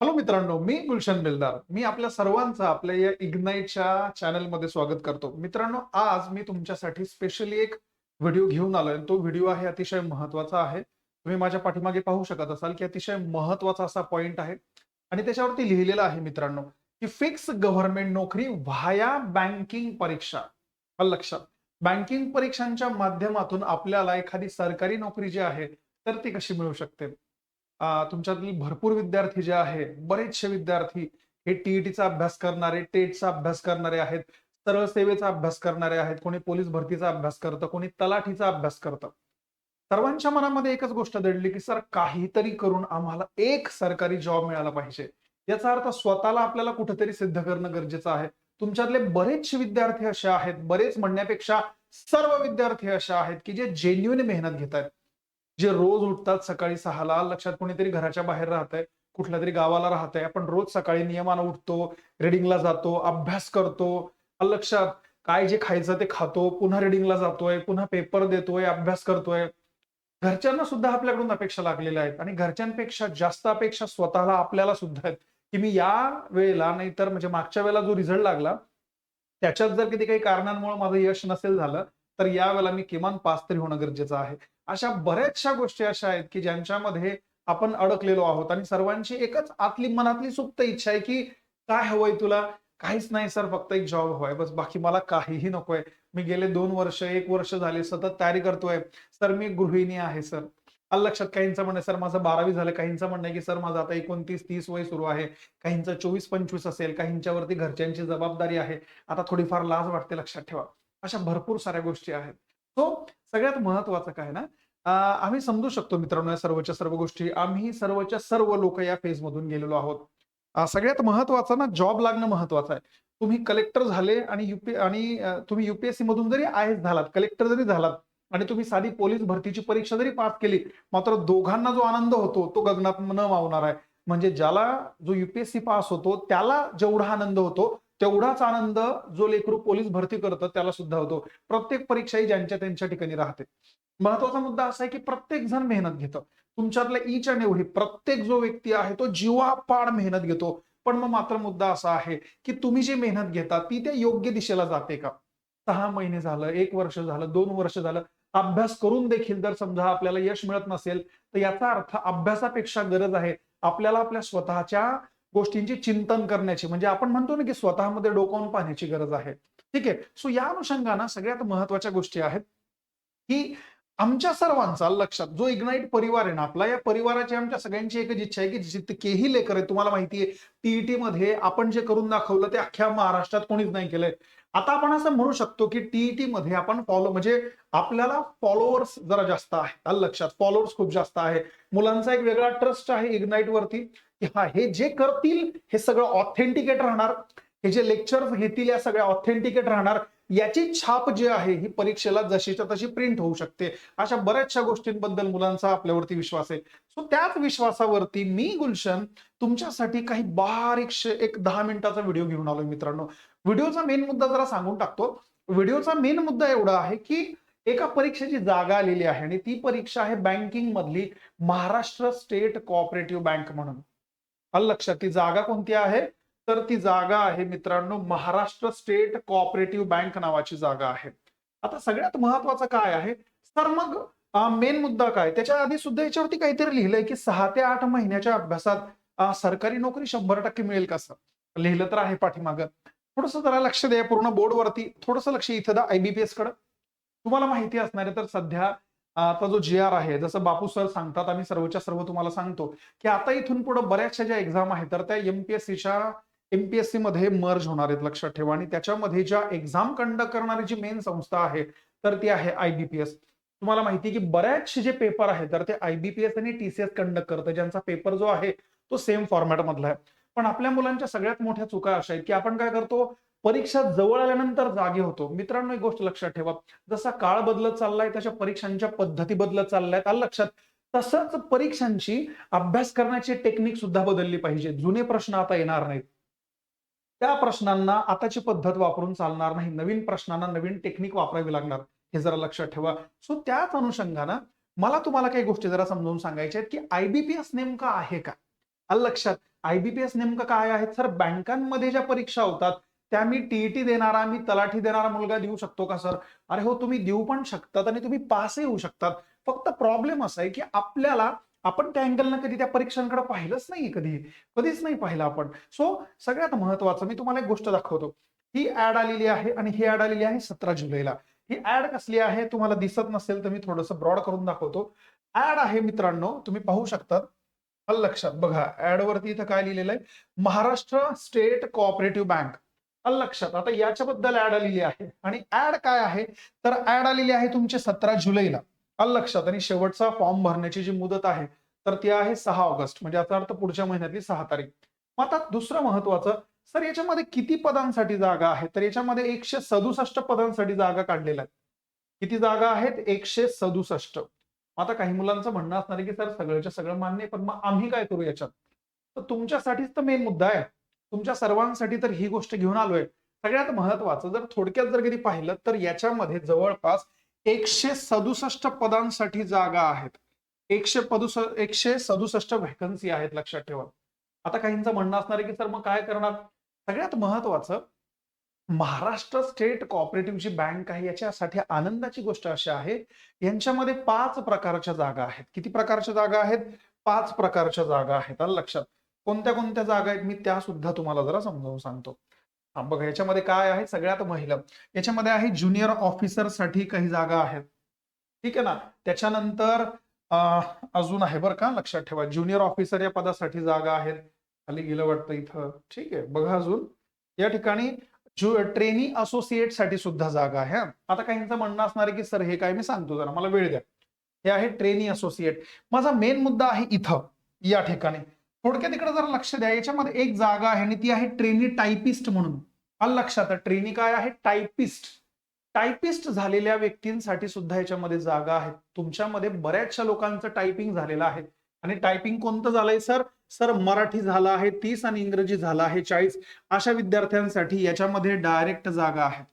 Hello मित्रांनो मी गुलशन मिलदार मी आपल्या सर्वांचं आपल्या या इग्नाईटच्या चॅनलमध्ये स्वागत करतो. मित्रांनो आज मी तुमच्यासाठी स्पेशली एक व्हिडिओ घेऊन आलोय तो व्हिडिओ आहे अतिशय महत्त्वाचा आहे. तुम्ही माझ्या पाठीमागे पाहू शकत असाल की अतिशय महत्त्वाचा असा पॉइंट आहे. आणि त्याच्यावरती लिहिलेलं आहे मित्रांनो की फिक्स गव्हर्नमेंट नोकरी व्हाया बँकिंग परीक्षा. लक्षात. बँकिंग परीक्षांच्या माध्यमातून आपल्याला एखादी सरकारी नोकरी जी आहे तर ती कशी मिळू शकते? तुमच्यातली भरपूर विद्यार्थी जे आहे बरेचसे विद्यार्थी हे टीईटीचा अभ्यास करणारे टेटचा अभ्यास करणारे आहेत सरळ सेवेचा अभ्यास करणारे आहेत कोणी पोलीस भरतीचा अभ्यास करतं कोणी तलाठीचा अभ्यास करतं. सर्वांच्या मनामध्ये एकच गोष्ट दडली की सर काहीतरी करून आम्हाला एक सरकारी जॉब मिळाला पाहिजे. याचा अर्थ स्वतःला आपल्याला कुठेतरी सिद्ध करणं गरजेचं आहे. तुमच्यातले बरेचसे विद्यार्थी असे आहेत बरेच म्हणण्यापेक्षा सर्व विद्यार्थी असे आहेत की जे जेन्युन मेहनत घेत आहेत जे रोज उठतात सकाळी सहाला लक्षात कोणीतरी घराच्या बाहेर राहत आहे कुठल्या तरी गावाला राहत आहे आपण रोज सकाळी नियमानं उठतो रिडिंगला जातो अभ्यास करतो. लक्षात काय जे खायचं ते खातो पुन्हा रिडिंगला जातोय पुन्हा पेपर देतोय अभ्यास करतोय. घरच्यांना सुद्धा आपल्याकडून अपेक्षा लागलेल्या आहेत. आणि घरच्यांपेक्षा जास्त अपेक्षा स्वतःला आपल्याला सुद्धा आहेत. की मी या वेळेला नाहीतर म्हणजे मागच्या वेळेला जो रिझल्ट लागला त्याच्यात जर किती काही कारणांमुळे माझं यश नसेल झालं तर यावेळेला मी किमान पास तरी होणं गरजेचं आहे. अशा बऱ्याचशा गोष्टी अशा आहेत की ज्यांच्यामध्ये आपण अडकलेलो आहोत आणि सर्वांची एकच आतली मनातली सुप्त इच्छा आहे की काय हवंय तुला? काहीच नाही सर फक्त एक जॉब हवाय. बस बाकी मला काहीही नकोय. मी गेले दोन वर्ष एक वर्ष झाले सतत तयारी करतोय. सर मी गृहिणी आहे सर. आलं लक्षात काहींचं म्हणणं सर माझं बारावी झालं. काहींचं म्हणणं आहे की सर माझं आता एकोणतीस तीस वय सुरू आहे. काहींचं चोवीस पंचवीस असेल. काहींच्यावरती घरच्यांची जबाबदारी आहे. आता थोडीफार लाज वाटते लक्षात ठेवा. अशा भरपूर साऱ्या गोष्टी आहेत. सो सगळ्यात महत्वाचं काय ना आम्ही समजू शकतो मित्रांनो या सर्वच्या सर्व गोष्टी. आम्ही सर्वच्या सर्व लोक या फेज मधून गेलेलो आहोत. सगळ्यात महत्वाचं ना जॉब लागणं महत्वाचं आहे. तुम्ही कलेक्टर झाले आणि युपी आणि तुम्ही युपीएससी मधून जरी आय एस झालात कलेक्टर जरी झालात आणि तुम्ही साधी पोलीस भरतीची परीक्षा जरी पास केली मात्र दोघांना जो आनंद होतो तो गगनात न मावणार आहे. म्हणजे ज्याला जो युपीएससी पास होतो त्याला जेवढा आनंद होतो तेवढाच आनंद जो लेकरू पोलीस भरती करतात त्याला सुद्धा होतो. प्रत्येक परीक्षा ही ज्यांच्या त्यांच्या ठिकाणी राहते. महत्त्वाचा मुद्दा असा आहे की प्रत्येक जण मेहनत घेतं. तुमच्यातल्या ईच आणि एवढी प्रत्येक जो व्यक्ती आहे तो जीवापाड मेहनत घेतो. पण मग मात्र मुद्दा असा आहे की तुम्ही जी मेहनत घेता ती त्या योग्य दिशेला जाते का? सहा महिने झालं एक वर्ष झालं दोन वर्ष झालं. अभ्यास करून देखील जर समजा आपल्याला यश मिळत नसेल तर याचा अर्थ अभ्यासापेक्षा गरज आहे. आपल्याला आपल्या स्वतःच्या गोष्टींची चिंतन करण्याची. म्हणजे आपण म्हणतो ना की स्वतःमध्ये डोकावून पाहण्याची गरज आहे. ठीक आहे? सो या अनुषंगानं सगळ्यात महत्त्वाच्या गोष्टी आहेत की आमच्या सर्वांचा लक्षात जो इग्नाईट परिवार आहे ना आपला या परिवाराची आमच्या सगळ्यांची एकच इच्छा आहे की जितकेही लेकर आहे तुम्हाला माहिती आहे टीईटी मध्ये आपण जे करून दाखवलं ते अख्ख्या महाराष्ट्रात कोणीच नाही केलंय. आता आपण असं म्हणू शकतो की टीईटी मध्ये आपण फॉलो म्हणजे आपल्याला फॉलोअर्स जरा जास्त आहे लक्षात. फॉलोअर्स खूप जास्त आहे. मुलांचा एक वेगळा ट्रस्ट आहे इग्नाईट वरती. की हा हे जे करतील हे सगळं ऑथेंटिकेट राहणार. हे जे लेक्चर्स घेतील या सगळ्या ऑथेंटिकेट राहणार. याची छाप जी आहे ही परीक्षेला जशीच्या तशी प्रिंट होऊ शकते. अशा बऱ्याचशा गोष्टींबद्दल मुलांचा आपल्यावरती विश्वास आहे. सो त्याच विश्वासावरती मी गुलशन तुमच्यासाठी काही बारीकशे एक दहा मिनिटाचा व्हिडिओ घेऊन आलोय मित्रांनो. व्हिडिओचा मेन मुद्दा जरा सांगून टाकतो. व्हिडिओचा मेन मुद्दा एवढा आहे की एका परीक्षेची जागा आलेली आहे आणि ती परीक्षा आहे बँकिंग मधली महाराष्ट्र स्टेट कोऑपरेटिव्ह बँक म्हणून. आलं लक्षात ती जागा कोणती आहे? तर ती जागा आहे मित्रांनो महाराष्ट्र स्टेट कोऑपरेटिव्ह बँक नावाची जागा आहे. आता सगळ्यात महत्वाचं काय आहे? तर मग मेन मुद्दा काय? त्याच्या आधी सुद्धा याच्यावरती काहीतरी लिहिलंय की सहा ते आठ महिन्याच्या अभ्यासात सरकारी नोकरी शंभर टक्के मिळेल का सर? लिहिलं तर आहे पाठीमागं. थोडस जरा लक्ष द्या पूर्ण बोर्डवरती थोडस लक्ष इथं द्या आयबीपीएसकडे. तुम्हाला माहिती असणार आहे तर सध्या आता जो जी आर आहे जसं बापू सर सांगतात आम्ही सर्वच्या सर्व तुम्हाला सांगतो की आता इथून पुढे बऱ्याचशा ज्या एक्झाम आहेत तर त्या एमपीएससीच्या एमपीएससी मध्ये मर्ज होणार आहेत लक्षात ठेवा. आणि त्याच्यामध्ये ज्या एक्झाम कंडक्ट करणारी जी मेन संस्था आहे तर ती आहे आयबीपीएस तुम्हाला माहिती आहे की बऱ्याचशे जे पेपर आहेत तर ते आयबीपीएस आणि टीसीएस कंडक्ट करतं. ज्यांचा पेपर जो आहे तो सेम फॉर्मॅट मधला आहे. पण आपल्या मुलांच्या सगळ्यात मोठ्या चुका अशा आहेत की आपण काय करतो परीक्षा जवळ आल्यानंतर जागे होतो. मित्रांनो एक गोष्ट लक्षात ठेवा. जसा काळ बदलत चाललाय तशा परीक्षांच्या पद्धती बदलत चालल्यात. आलं लक्षात? तसंच परीक्षांची अभ्यास करण्याची टेक्निक सुद्धा बदलली पाहिजे. जुने प्रश्न आता येणार नाहीत. त्या प्रश्नांना आताची पद्धत वापरून चालणार नाही. नवीन प्रश्नांना नवीन टेक्निक वापरावी लागणार. हे जरा लक्षात ठेवा. सो त्याच अनुषंगानं मला तुम्हाला काही गोष्टी जरा समजावून सांगायच्या आहेत की आयबीपीएस नेमका आहे का? लक्षात. आयबीपीएस नेमकं काय आहे? सर बँकांमध्ये ज्या परीक्षा होतात त्या मी टीईटी देणारा मी तलाठी देणारा मुलगा देऊ शकतो का सर? अरे हो तुम्ही देऊ पण शकतात आणि तुम्ही पासही होऊ शकतात. फक्त प्रॉब्लेम असा आहे की आपल्याला आपण त्या अँगलनं कधी त्या परीक्षांकडे पाहिलंच नाही कधी. कधीच नाही पाहिलं आपण. सो सगळ्यात महत्वाचं मी तुम्हाला एक गोष्ट दाखवतो. ही ऍड आलेली आहे आणि ही ऍड आलेली आहे सतरा जुलैला. ही ऍड कसली आहे? तुम्हाला दिसत नसेल तर मी थोडंसं ब्रॉड करून दाखवतो. ऍड आहे मित्रांनो तुम्ही पाहू शकतात. लक्षात. बघा ऍड वरती इथं काय लिहिलेलं आहे? Maharashtra state cooperative bank. लक्षात. आता याच्याबद्दल ऍड आलेली आहे. आणि ऍड काय आहे? तर ऍड आलेली आहे तुमची सतरा जुलैला. अल लक्षात. आणि शेवटचा फॉर्म भरण्याची जी मुदत आहे तर ती आहे सहा ऑगस्ट. म्हणजे याचा अर्थ पुढच्या महिन्यातली सहा तारीख. मग आता दुसरं महत्वाचं सर याच्यामध्ये किती पदांसाठी जागा आहे तर याच्यामध्ये एकशे सदुसष्ट पदांसाठी जागा काढलेल्या आहेत. किती जागा आहेत? एकशे सदुसष्ट. आता काही मुलांचं म्हणणं असणार आहे की सर सगळ्याच्या सगळं मान्य आहे पण मग आम्ही काय करू याच्यात? तर तुमच्यासाठीच तर मेन मुद्दा आहे. तुमच्या सर्वांसाठी तर ही गोष्ट घेऊन आलोय. सगळ्यात महत्वाचं जर थोडक्यात जर कधी पाहिलं तर याच्यामध्ये जवळपास एकशे सदुसष्ट पदांसाठी जागा आहेत. एकशे पदुस एकशे सदुसष्ट व्हॅकन्सी आहेत लक्षात ठेवा. आता काहींचं म्हणणं असणार आहे की सर मग काय करणार? सगळ्यात महत्वाचं महाराष्ट्र स्टेट कॉपरेटिव्हची बँक आहे याच्यासाठी आनंदाची गोष्ट अशी आहे यांच्यामध्ये पाच प्रकारच्या जागा आहेत. किती प्रकारच्या जागा आहेत? पाच प्रकारच्या जागा आहेत आलं लक्षात. कोणत्या कोणत्या जागा आहेत? मी त्या सुद्धा तुम्हाला जरा समजावून सांगतो. बघा याच्यामध्ये काय आहे? सगळ्यात महिला याच्यामध्ये आहे ज्युनियर ऑफिसरसाठी काही जागा आहेत. ठीक आहे ना? त्याच्यानंतर अजून आहे बरं का? लक्षात ठेवा ज्युनियर ऑफिसर या पदासाठी जागा आहेत. खाली गेलं वाटतं इथं. ठीक आहे बघा अजून. या ठिकाणी ट्रेनी असोसिएटसाठी सुद्धा जागा आहे आता काहींचं म्हणणं असणार आहे की सर हे काय मी सांगतो जरा मला वेळ द्या. हे आहे ट्रेनी असोसिएट माझा मेन मुद्दा आहे इथं या ठिकाणी. थोडक्यात इकडे जरा लक्ष द्या याच्यामध्ये एक जागा आहे आणि ती आहे ट्रेनी टायपिस्ट म्हणून. हा लक्षात? ट्रेनी काय आहे? टायपिस्ट टायपिस्ट झालेल्या व्यक्तींसाठी सुद्धा याच्यामध्ये जागा आहेत. तुमच्यामध्ये बऱ्याचशा लोकांचं टायपिंग झालेलं आहे. आणि टायपिंग कोणतं झालंय सर? सर मराठी झालं आहे तीस आणि इंग्रजी झालं आहे चाळीस. अशा विद्यार्थ्यांसाठी याच्यामध्ये डायरेक्ट जागा आहेत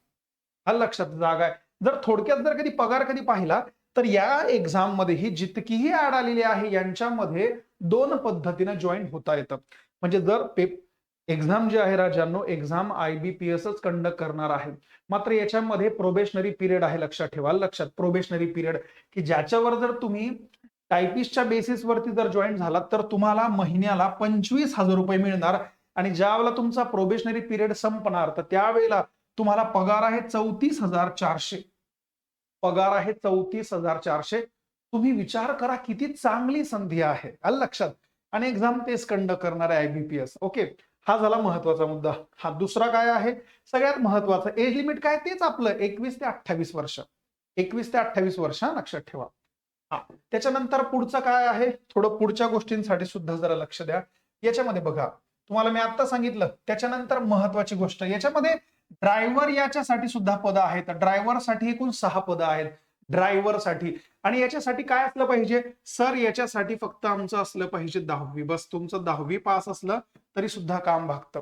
हा लक्षात जागा आहे. जर थोडक्यात जर कधी पगार कधी पाहिला तर या एक्झाममध्ये ही जितकीही आड आलेली आहे यांच्यामध्ये दोन पद्धतीने जॉईन होता येतं. म्हणजे जर पेप एक्झाम जे आहे राजांनो एक्झाम आयबीपीएसच कंडक्ट करणार आहे. मात्र याच्यामध्ये प्रोबेशनरी पिरियड आहे लक्षात ठेवा लक्षात. प्रोबेशनरी पिरियड की ज्याच्यावर जर तुम्ही टायपिस्टच्या बेसिसवरती जर जॉईन झालात तर तुम्हाला महिन्याला पंचवीस हजार रुपये मिळणार. आणि ज्या वेळेला तुमचा प्रोबेशनरी पिरियड संपणार तर त्यावेळेला तुम्हाला पगार आहे चौतीस हजार चारशे. पगार आहे चौतीस हजार चारशे. तुम्ही विचार करा किती चांगली संधी आहे. आलं लक्षात? आणि एक्झाम तेच कंडक्ट करणार आहे आयबीपीएस ओके हा झाला महत्त्वाचा मुद्दा. हा दुसरा काय आहे? सगळ्यात महत्त्वाचा. एज लिमिट काय? तेच आपलं एकवीस ते अठ्ठावीस वर्ष. एकवीस ते अठ्ठावीस वर्ष लक्षात ठेवा. हा. त्याच्यानंतर पुढचं काय आहे? थोडं पुढच्या गोष्टींसाठी सुद्धा जरा लक्ष द्या. याच्यामध्ये बघा तुम्हाला मी आता सांगितलं त्याच्यानंतर महत्वाची गोष्ट. याच्यामध्ये ड्रायव्हर याच्यासाठी सुद्धा पद आहेत. ड्रायव्हरसाठी एकूण सहा पदं आहेत. ड्रायव्हरसाठी. आणि याच्यासाठी काय असलं पाहिजे? सर याच्यासाठी फक्त आमचं असलं पाहिजे दहावी. बस तुमचं दहावी पास असलं तरी सुद्धा काम भागतं.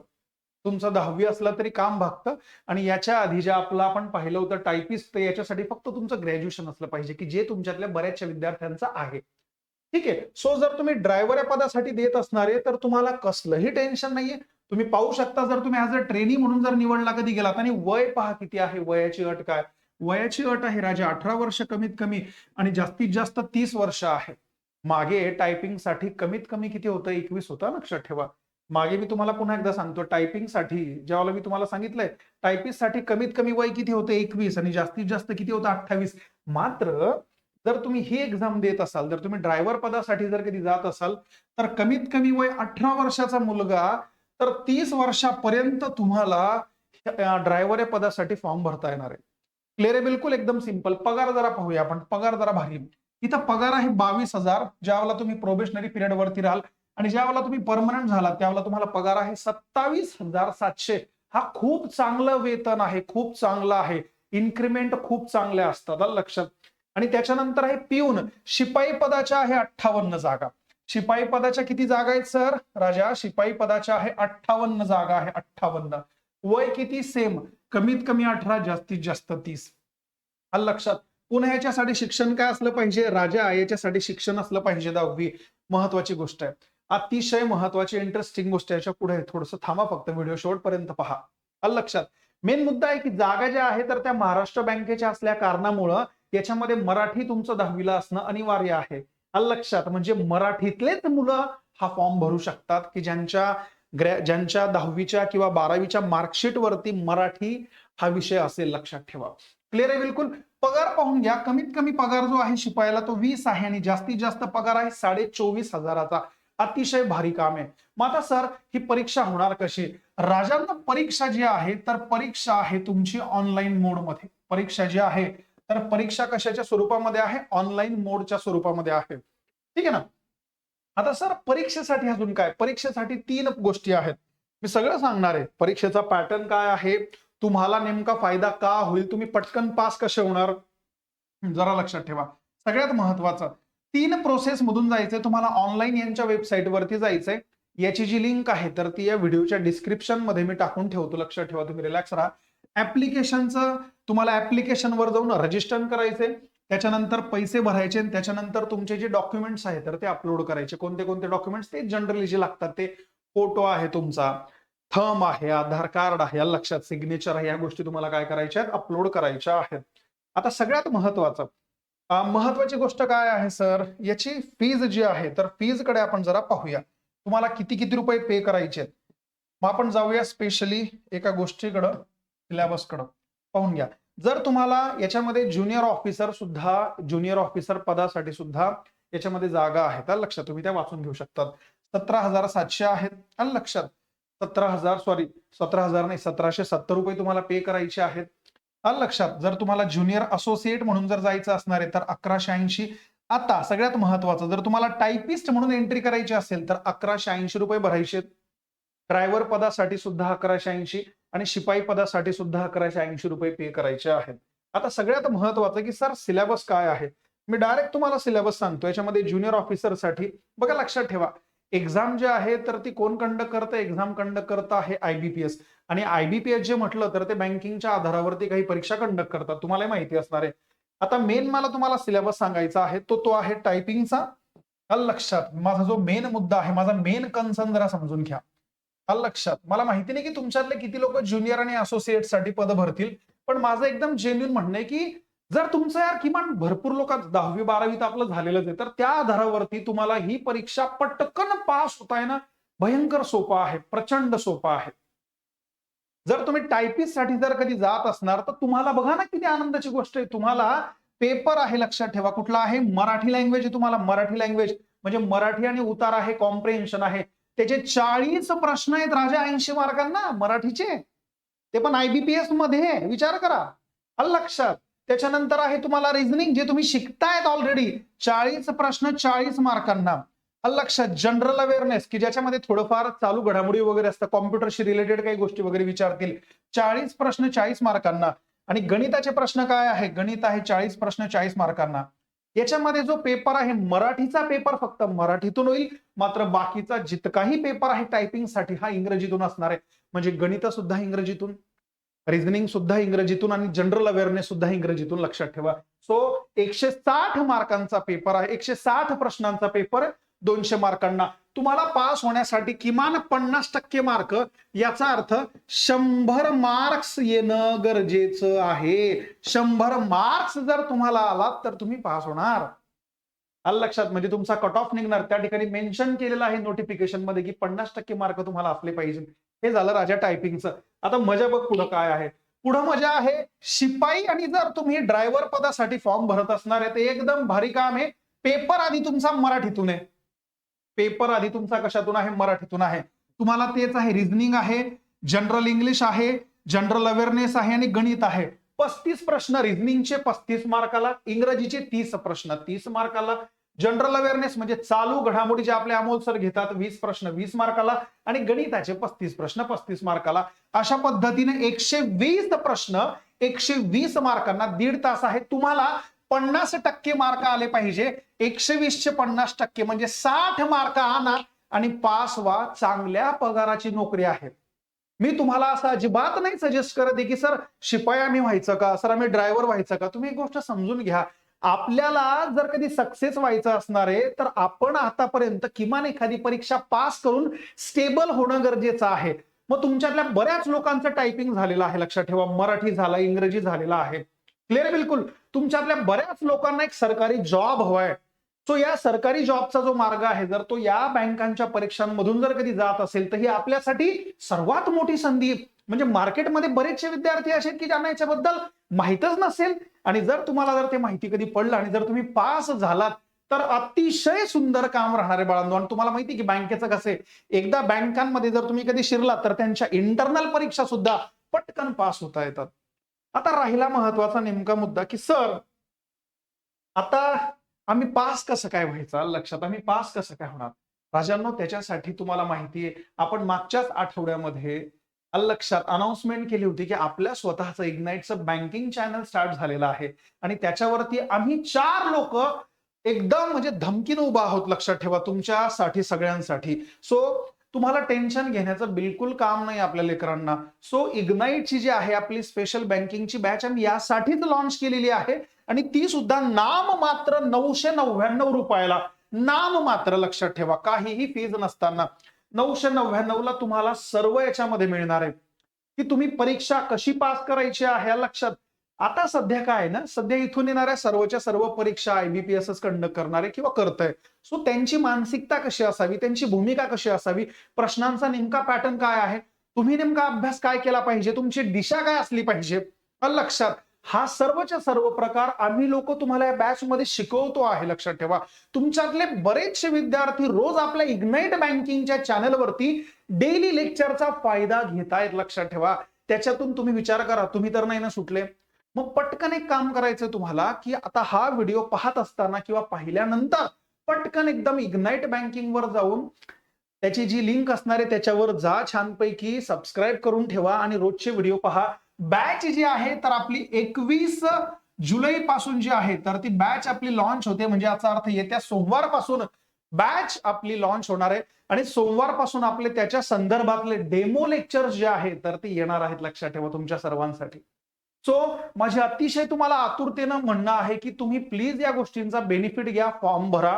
तुमचं दहावी असलं तरी काम भागतं. आणि याच्या आधी जे आपलं आपण पाहिलं होतं टायपिस्ट तर याच्यासाठी फक्त तुमचं ग्रॅज्युएशन असलं पाहिजे की जे तुमच्यातल्या बऱ्याचशा विद्यार्थ्यांचं आहे. ठीक आहे? सो जर तुम्ही ड्रायव्हर या पदासाठी देत असणारे तर तुम्हाला कसलंही टेन्शन नाहीये. तुम्ही पाहू शकता जर तुम्ही ऍज अ ट्रेनी म्हणून जर निवडला कधी गेलात आणि वय पहा किती आहे वयाची अट काय? वयाची अट आहे राजा अठरा वर्ष कमीत कमी आणि जास्तीत जास्त तीस वर्ष आहे. मागे टायपिंगसाठी कमीत कमी किती होतं? एकवीस होतं लक्षात ठेवा. मागे मी तुम्हाला पुन्हा एकदा सांगतो टायपिंगसाठी ज्यावेळेला मी तुम्हाला सांगितलंय टायपिस्टसाठी कमीत कमी वय किती होतं? एकवीस आणि जास्तीत जास्त किती होतं? अठ्ठावीस. मात्र जर तुम्ही ही एक्झाम देत असाल जर तुम्ही ड्रायव्हर पदासाठी जर कधी जात असाल तर कमीत कमी वय अठरा वर्षाचा मुलगा तर तीस वर्षापर्यंत तुम्हाला ड्रायव्हर या पदासाठी फॉर्म भरता येणार आहे. क्लिअर आहे? बिलकुल एकदम सिंपल पगार जरा पाहूया आपण. पगार जरा भारी. इथं पगार आहे बावीस हजार. ज्यावेळेला तुम्ही प्रोबेशनरी पिरियड वरती राहाल आणि ज्यावेळेला तुम्ही परमनंट झाला त्यावेळेला तुम्हाला पगार आहे सत्तावीस हजार सातशे. हा खूप चांगलं वेतन आहे खूप चांगलं आहे. इन्क्रिमेंट खूप चांगल्या असतात लक्षात. आणि त्याच्यानंतर आहे पिऊन. शिपाई पदाच्या आहे अठ्ठावन्न जागा. शिपाई पदाच्या किती जागा आहेत सर? राजा शिपाई पदाच्या आहे अठ्ठावन्न जागा आहे अठ्ठावन्न. वय किती? सेम कमीत कमी अठरा जास्तीत जास्त तीस. हा लक्षात. पुन्हा याच्यासाठी शिक्षण काय असलं पाहिजे? राजा याच्यासाठी शिक्षण असलं पाहिजे दहावी. महत्वाची गोष्ट आहे. अतिशय महत्वाची इंटरेस्टिंग गोष्ट याच्यापुढे थोडस थांबा फक्त. व्हिडिओ शेवटपर्यंत पहा. आलं लक्षात? मेन मुद्दा आहे की जागा ज्या आहे तर त्या महाराष्ट्र बँकेच्या असल्या कारणामुळं याच्यामध्ये मराठी तुमचं दहावीला असणं अनिवार्य आहे. आलं लक्षात? म्हणजे मराठीतलेच मुलं हा फॉर्म भरू शकतात की ज्यांच्या ग्रॅ ज्यांच्या दहावीच्या किंवा बारावीच्या मार्कशीट वरती मराठी हा विषय असेल लक्षात ठेवा. क्लिअर आहे बिलकुल? पगार पाहून घ्या. कमीत कमी पगार जो आहे शिपायाला तो वीस आहे आणि जास्तीत जास्त पगार आहे साडे चोवीस हजाराचा. अतिशय भारी काम आहे. मग आता सर ही परीक्षा होणार कशी? राजांना परीक्षा जी आहे तर परीक्षा आहे तुमची ऑनलाईन मोडमध्ये परीक्षा जी आहे तर परीक्षा कशाच्या स्वरूपामध्ये आहे? ऑनलाईन मोडच्या स्वरूपामध्ये आहे. ठीक आहे ना? आता सर परीक्षेसाठी अजून काय? परीक्षेसाठी तीन गोष्टी आहेत. मी सगळं सांगणार आहे. परीक्षेचा पॅटर्न काय आहे? तुम्हाला नेमका फायदा का होईल? तुम्ही पटकन पास कसे होणार? जरा लक्षात ठेवा. सगळ्यात महत्वाचं तीन प्रोसेस मधून जायचंय. तुम्हाला ऑनलाईन यांच्या वेबसाईट वरती जायचंय. याची जी लिंक आहे तर ती या व्हिडिओच्या डिस्क्रिप्शनमध्ये मी टाकून ठेवतो. लक्षात ठेवा तुम्ही रिलॅक्स राहा. ऍप्लिकेशनचं तुम्हाला ऍप्लिकेशन वर जाऊन रजिस्टर करायचंय. त्याच्यानंतर पैसे भरायचे आणि त्याच्यानंतर तुमचे जे डॉक्युमेंट्स आहेत तर ते अपलोड करायचे. कोणते कोणते डॉक्युमेंट्स ते जनरली जे लागतात ते फोटो आहे तुमचा थम आहे आधार कार्ड आहे या लक्षात सिग्नेचर आहे या गोष्टी तुम्हाला काय करायच्या आहेत? अपलोड करायच्या आहेत. आता सगळ्यात महत्वाचं महत्वाची गोष्ट काय आहे सर? याची फीज जी आहे तर फीजकडे आपण जरा पाहूया. तुम्हाला किती किती रुपये पे करायचे आहेत? मग आपण जाऊया स्पेशली एका गोष्टीकडं सिलेबसकडं पाहून घ्या. जर तुम्हाला याच्यामध्ये ज्युनियर ऑफिसर सुद्धा ज्युनियर ऑफिसर पदासाठी सुद्धा याच्यामध्ये जागा आहेत तर लक्षात तुम्ही त्या वाचून घेऊ शकतात. सतरा हजार सातशे आहेत आणि लक्षात. सतरा हजार सॉरी सतरा हजार नाही सतराशे सत्तर रुपये तुम्हाला पे करायचे आहेत. लक्षात. जर तुम्हाला ज्युनियर असोसिएट म्हणून जर जायचं असणार आहे तर अकराशे ऐंशी आता सगळ्यात महत्वाचं जर तुम्हाला टायपिस्ट म्हणून एंट्री करायची असेल तर अकराशे ऐंशी रुपये भरायचे. ड्रायव्हर पदासाठी सुद्धा अकराशे ऐंशी आणि शिपाई पदासाठी सुद्धा अकराशे ऐंशी रुपये पे करायचे आहेत. आता सगळ्यात महत्वाचं की सर सिलेबस काय आहे? मी डायरेक्ट तुम्हाला सिलेबस सांगतो. याच्यामध्ये ज्युनियर ऑफिसरसाठी बघा लक्षात ठेवा एक्झाम जे आहे तर ती कोण कंडक्ट करतं एक्झाम कंडक्ट करतं आहे आयबीपीएस आणि आयबीपीएस जे म्हटलं तर ते बँकिंगच्या आधारावरती काही परीक्षा कंडक्ट करतात. तुम्हाला माहिती असणार आहे. आता मेन मला तुम्हाला सिलेबस सांगायचा आहे तो तो आहे टायपिंगचा अल लक्षात माझा जो मेन मुद्दा आहे माझा मेन कन्सर्न जरा समजून घ्या. अल लक्षात मला माहिती नाही की तुमच्यातले किती लोक ज्युनियर आणि असोसिएटसाठी पद भरतील पण माझं एकदम जेन्युन म्हणणं आहे की जर तुमचं यार किमान भरपूर लोक दहावी बारावीत आपलं झालेलंच आहे तर त्या आधारावरती तुम्हाला ही परीक्षा पटकन पास होत आहे ना भयंकर सोपा आहे प्रचंड सोपा आहे. जर तुम्ही टायपिस्टसाठी जर कधी जात असणार तर तुम्हाला बघा ना किती आनंदाची गोष्ट आहे. तुम्हाला पेपर आहे लक्षात ठेवा. कुठला आहे? मराठी लँग्वेज आहे तुम्हाला. मराठी लँग्वेज म्हणजे मराठी आणि उतार आहे कॉम्प्रिहेन्शन आहे. त्याचे चाळीस प्रश्न आहेत राजा ऐंशी मार्कांना मराठीचे. ते पण आयबीपीएसमध्ये विचार करा. अल लक्षात? त्याच्यानंतर आहे तुम्हाला रिझनिंग जे तुम्ही शिकतायत ऑलरेडी चाळीस प्रश्न चाळीस मार्कांना. लक्षात. जनरल अवेअरनेस की ज्याच्यामध्ये थोडंफार चालू घडामोडी वगैरे असतं कॉम्प्युटरशी रिलेटेड काही गोष्टी वगैरे विचारतील. चाळीस प्रश्न चाळीस मार्कांना. आणि गणिताचे प्रश्न काय आहे? गणित आहे चाळीस प्रश्न चाळीस मार्कांना. याच्यामध्ये जो पेपर आहे मराठीचा पेपर फक्त मराठीतून होईल मात्र बाकीचा जितकाही पेपर आहे टायपिंगसाठी हा इंग्रजीतून असणार आहे. म्हणजे गणित सुद्धा इंग्रजीतून रिझनिंग सुद्धा इंग्रजीतून आणि जनरल अवेअरनेस सुद्धा इंग्रजीतून लक्षात ठेवा. सो एकशे साठ मार्कांचा पेपर आहे एकशे साठ प्रश्नांचा पेपर दोनशे मार्कांना. तुम्हाला पास होण्यासाठी किमान पन्नास टक्के मार्क. याचा अर्थ शंभर मार्क्स येणं गरजेचं आहे. शंभर मार्क्स जर तुम्हाला आलात तर तुम्ही पास होणार. आलं लक्षात? म्हणजे तुमचा कट ऑफ निघणार. त्या ठिकाणी मेन्शन केलेलं आहे नोटिफिकेशनमध्ये की पन्नास टक्के मार्क तुम्हाला असले पाहिजे. हे झालं राजा टायपिंगचं आता मजा बघ पुढं काय आहे. पुढं मजा आहे शिपाई आणि जर तुम्ही ड्रायव्हर पदासाठी फॉर्म भरत असणार आहे ते एकदम भारी काम आहे. पेपर आधी तुमचा मराठीतून आहे. पेपर आधी तुमचा कशातून आहे? मराठीतून आहे. तुम्हाला तेच आहे. रिझनिंग आहे. जनरल इंग्लिश आहे. जनरल अवेअरनेस आहे आणि गणित आहे. पस्तीस प्रश्न रिझनिंगचे पस्तीस मार्काला इंग्रजीचे तीस प्रश्न तीस मार्काला. जनरल अवेअरनेस म्हणजे चालू घडामोडी जे आपले अमोल सर घेतात वीस प्रश्न वीस मार्काला आणि गणिताचे पस्तीस प्रश्न पस्तीस मार्काला. अशा पद्धतीने एकशे वीस प्रश्न एकशे वीस मार्कांना दीड तास आहे. तुम्हाला पन्नास टक्के मार्क आले पाहिजे. एकशे वीसचे पन्नास टक्के म्हणजे साठ मार्क आणा आणि पास व्हा चांगल्या पगाराची नोकरी आहे. मी तुम्हाला असं अजिबात नाही सजेस्ट करत आहे की सर शिपाई आम्ही व्हायचं का? सर आम्ही ड्रायव्हर व्हायचं का? तुम्ही एक गोष्ट समजून घ्या. आपल्याला जर कधी सक्सेस व्हायचं असणार आहे तर आपण आतापर्यंत किमान एखादी परीक्षा पास करून स्टेबल होणं गरजेचं आहे. मग तुमच्यातल्या बऱ्याच लोकांचं टायपिंग झालेलं आहे लक्षात ठेवा. मराठी झाला इंग्रजी झालेला आहे. क्लिअर बिलकुल. तुमच्यातल्या बऱ्याच लोकांना एक सरकारी जॉब हवाय. सो या सरकारी जॉबचा जो मार्ग आहे जर तो या बँकांच्या परीक्षांमधून जर कधी जात असेल तर ही आपल्यासाठी सर्वात मोठी संधी म्हणजे मार्केटमध्ये बरेचसे विद्यार्थी असे की ज्यांना याच्याबद्दल माहीतच नसेल. आणि जर तुम्हाला जर ते माहिती कधी पडलं आणि जर तुम्ही पास झालात तर अतिशय सुंदर काम राहणारे बाळांनो. आणि तुम्हाला माहिती की बँकेचं कसे एकदा बँकांमध्ये जर तुम्ही कधी शिरलात तर त्यांच्या इंटरनल परीक्षा सुद्धा पटकन पास होता येतात. आता राहिला महत्त्वाचा नेमका मुद्दा की सर आता आम्ही पास कसं काय व्हायचा? लक्षात आम्ही पास कसं काय होणार? राजांनो त्याच्यासाठी तुम्हाला माहिती आहे आपण मागच्याच आठवड्यामध्ये लक्षात अनाउन्समेंट केली होती की आपल्या स्वतःचं इग्नाइटचं बँकिंग चॅनल स्टार्ट झालेलं आहे. आणि त्याच्यावरती आम्ही चार लोक एकदम म्हणजे धमकीनं उभा आहोत लक्षात ठेवा तुमच्यासाठी सगळ्यांसाठी. सो तुम्हाला टेन्शन घेण्याचं बिलकुल काम नाही आपल्या लेकरांना. सो इग्नाईटची जी आहे आपली स्पेशल बँकिंगची बॅच आम्ही यासाठीच लॉन्च केलेली आहे. आणि ती सुद्धा नाम मात्र नऊशे नव्याण्णव रुपयाला. नाम मात्र लक्षात ठेवा. काहीही फीज नसताना. नऊशे नव्याण्णवला तुम्हाला सर्व याच्यामध्ये मिळणार आहे. की तुम्ही परीक्षा कशी पास करायची आहे लक्षात. आता सध्या काय आहे ना सध्या इथून येणाऱ्या सर्वच्या सर्व परीक्षा आयबीपीएस कंडक्ट करणारे किंवा करताय. सो त्यांची मानसिकता कशी असावी? त्यांची भूमिका कशी असावी? प्रश्नांचा नेमका पॅटर्न काय आहे? तुम्ही नेमका अभ्यास काय केला पाहिजे? तुमची दिशा काय असली पाहिजे? लक्षात हा सर्वच्या सर्व प्रकार आम्ही लोक तुम्हाला या बॅच मध्ये शिकवतो आहे लक्षात ठेवा. तुमच्यातले बरेचसे विद्यार्थी रोज आपल्या इग्नाइट बँकिंगच्या चॅनलवरती डेली लेक्चरचा फायदा घेतायत लक्षात ठेवा. त्याच्यातून तुम्ही विचार करा. तुम्ही तर नाही ना सुटले. मग पटकन एक काम करायचं तुम्हाला की आता हा व्हिडिओ पाहत असताना किंवा पाहिल्यानंतर पटकन एकदम इग्नाइट बँकिंग वर जाऊन त्याची जी लिंक असणार आहे त्याच्यावर जा छानपैकी सबस्क्राईब करून ठेवा आणि रोजचे व्हिडिओ पहा. बॅच जी आहे तर आपली एकवीस जुलै पासून जी आहे तर ती बॅच आपली लॉन्च होते. म्हणजे याचा अर्थ येत्या सोमवारपासून बॅच आपली लॉन्च होणार आहे. आणि सोमवारपासून आपले त्याच्या संदर्भातले डेमो लेक्चर जे आहे तर ते येणार आहेत. लक्षात ठेवा तुमच्या सर्वांसाठी. सो माझी अतिशय तुम्हाला आतुरतेनं म्हणणं आहे की तुम्ही प्लीज या गोष्टींचा बेनिफिट घ्या फॉर्म भरा.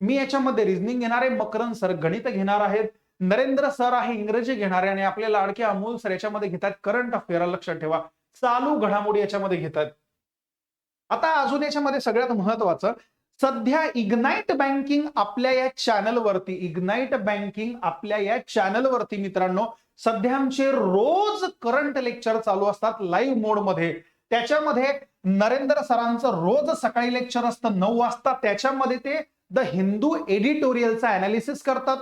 मी याच्यामध्ये रिझनिंग घेणार आहे मकरन सर गणित घेणार आहेत नरेंद्र सर आहे इंग्रजी घेणारे आणि आपले लाडके अमोल सर याच्यामध्ये घेतात करंट अफेअर लक्षात ठेवा. चालू घडामोडी याच्यामध्ये घेतात. आता अजून याच्यामध्ये सगळ्यात महत्वाचं सध्या इग्नाइट बँकिंग आपल्या या चॅनलवरती इग्नाइट बँकिंग आपल्या या चॅनलवरती मित्रांनो सध्या आमचे रोज करंट लेक्चर चालू असतात लाईव्ह मोडमध्ये त्याच्यामध्ये नरेंद्र सरांचं रोज सकाळी लेक्चर असतं नऊ वाजता. त्याच्यामध्ये ते द हिंदू एडिटोरियलचा अनालिसिस करतात.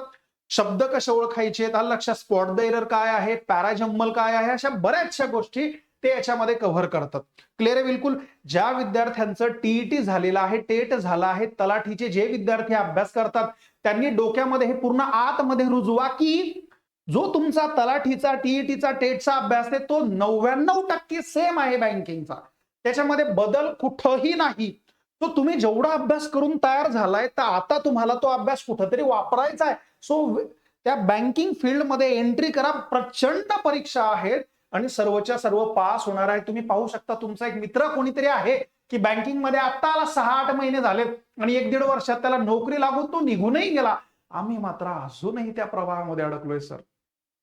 शब्द कसे ओळखायचे आहेत लक्षात स्पॉट द एरर काय आहे पॅराजम्मल काय आहे अशा बऱ्याचशा गोष्टी ते याच्यामध्ये कव्हर करतात. क्लिअर आहे बिलकुल? ज्या विद्यार्थ्यांचं टीईटी झालेलं आहे टेट झालं आहे तलाठीचे जे विद्यार्थी अभ्यास करतात त्यांनी डोक्यामध्ये हे पूर्ण आतमध्ये रुजवा की जो तुमचा तलाठीचा टीईटीचा टेटचा अभ्यास आहे तो नव्याण्णव टक्के सेम आहे बँकिंगचा त्याच्यामध्ये बदल कुठंही नाही. तो तुम्ही जेवढा अभ्यास करून तयार झालाय तर आता तुम्हाला तो अभ्यास कुठंतरी वापरायचा आहे. सो त्या बँकिंग फील्डमध्ये एंट्री करा. प्रचंड परीक्षा आहेत. आणि सर्वच्या सर्व पास होणार आहे. तुम्ही पाहू शकता तुमचा एक मित्र कोणीतरी आहे की बँकिंगमध्ये आता आला सहा आठ महिने झालेत. आणि एक दीड वर्षात त्याला नोकरी लागून तो निघूनही गेला. आम्ही मात्र अजूनही त्या प्रवाहामध्ये अडकलोय सर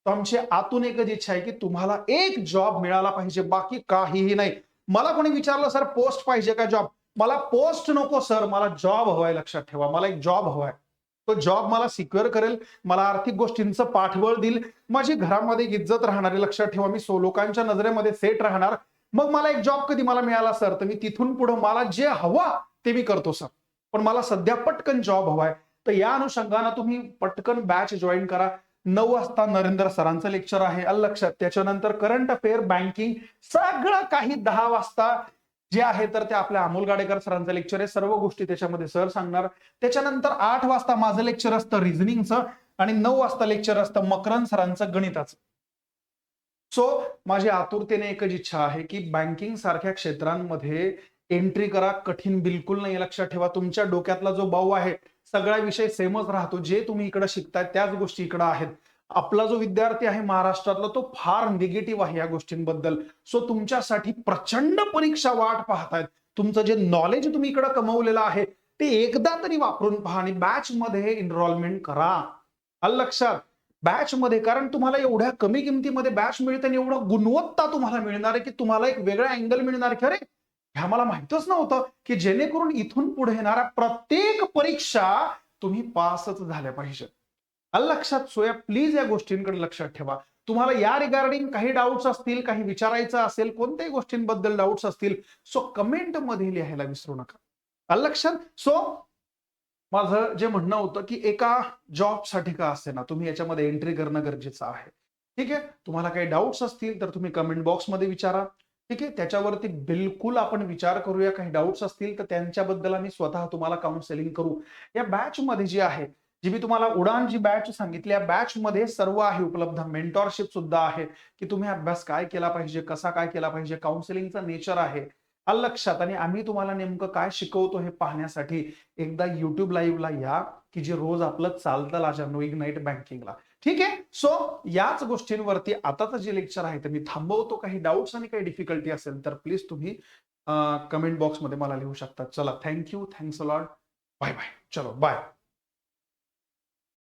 तर आमची आतून एकच इच्छा आहे की तुम्हाला एक जॉब मिळाला पाहिजे बाकी काहीही नाही. मला कोणी विचारलं सर पोस्ट पाहिजे का जॉब मला पोस्ट नको सर. मला जॉब हवाय लक्षात ठेवा. मला एक जॉब हवाय. तो जॉब मला सिक्युअर करेल मला आर्थिक गोष्टींचं पाठबळ देईल. माझी घरामध्ये इज्जत राहणार लक्षात ठेवा. मी सो लोकांच्या नजरेमध्ये सेट राहणार. मग मला एक जॉब कधी मला मिळाला सर? तर मी तिथून पुढे मला जे हवं ते मी करतो सर. पण मला सध्या पटकन जॉब हवाय. तर या अनुषंगानं तुम्ही पटकन बॅच जॉईन करा. नऊ वाजता नरेंद्र सरांचं लेक्चर आहे. लक्षात? त्याच्यानंतर करंट अफेअर बँकिंग सगळं काही दहा वाजता जे आहे तर ते आपल्या अमोल गाडेकर सरांचं लेक्चर आहे. सर्व गोष्टी त्याच्यामध्ये सर सांगणार. त्याच्यानंतर आठ वाजता माझं लेक्चर असतं रिझनिंगचं आणि नऊ वाजता लेक्चर असतं मकरन सरांचं गणिताचं. सो माझी आतुरतेने एकच इच्छा आहे की बँकिंग सारख्या क्षेत्रांमध्ये एंट्री करा. कठीण बिलकुल नाही लक्षात ठेवा. तुमच्या डोक्यातला जो बाऊ आहे सगळा विषय सेमच राहतो. जे तुम्ही इकडे शिकताय त्याच गोष्टी इकडे आहेत. आपला जो विद्यार्थी आहे महाराष्ट्रातला तो फार निगेटिव्ह आहे या गोष्टींबद्दल. सो तुमच्यासाठी प्रचंड परीक्षा वाट पाहतायत. तुमचं जे नॉलेज तुम्ही इकडे कमवलेलं आहे ते एकदा तरी वापरून पहा आणि बॅच मध्ये एनरोलमेंट करा. आलं लक्षात. बॅच मध्ये कारण तुम्हाला एवढ्या कमी किमतीमध्ये बॅच मिळते आणि एवढं गुणवत्ता तुम्हाला मिळणार आहे की तुम्हाला एक वेगळा अँगल मिळणार की अरे ह्या मला माहितच नव्हतं की जेणेकरून इथून पुढे येणाऱ्या प्रत्येक परीक्षा तुम्ही पासच झाल्या पाहिजे आलं लक्षात सोया प्लीज या गोष्टींकडे लक्षात ठेवा. तुम्हाला या रिगार्डिंग काही डाऊट्स असतील काही विचारायचं असेल कोणत्याही गोष्टींबद्दल डाऊट्स असतील सो कमेंटमध्ये लिहायला विसरू नका. लक्षात सो माझं जे म्हणणं होतं की एका जॉबसाठी का असते ना तुम्ही याच्यामध्ये एंट्री करणं गरजेचं आहे. ठीक आहे? तुम्हाला काही डाऊट्स असतील तर तुम्ही कमेंट बॉक्समध्ये विचारा. ठीक आहे? त्याच्यावरती बिलकुल आपण विचार करूया. काही डाऊट्स असतील तर त्यांच्याबद्दल आम्ही स्वतः तुम्हाला काउन्सिलिंग करू. या बॅच मध्ये जी आहे जी मी तुम्हाला उडान जी बॅच सांगितली या बॅच मध्ये सर्व आहे उपलब्ध. मेंटॉरशिप सुद्धा आहे. की तुम्ही अभ्यास काय केला पाहिजे कसा काय केला पाहिजे? काउन्सिलिंगचा नेचर आहे. लक्षात आणि आम्ही तुम्हाला नेमकं काय शिकवतो हे पाहण्यासाठी एकदा युट्यूब लाईव्हला या की जे रोज आपलं चालतं लाजानो इग्नाईट बँकिंगला ठीक आहे? सो याच गोष्टींवरती आताचं जे लेक्चर आहे ते मी थांबवतो. काही डाऊट्स आणि काही डिफिकल्टी असेल तर प्लीज तुम्ही कमेंट बॉक्समध्ये मला लिहू शकता. चला thank you thanks a lot bye bye चलो बाय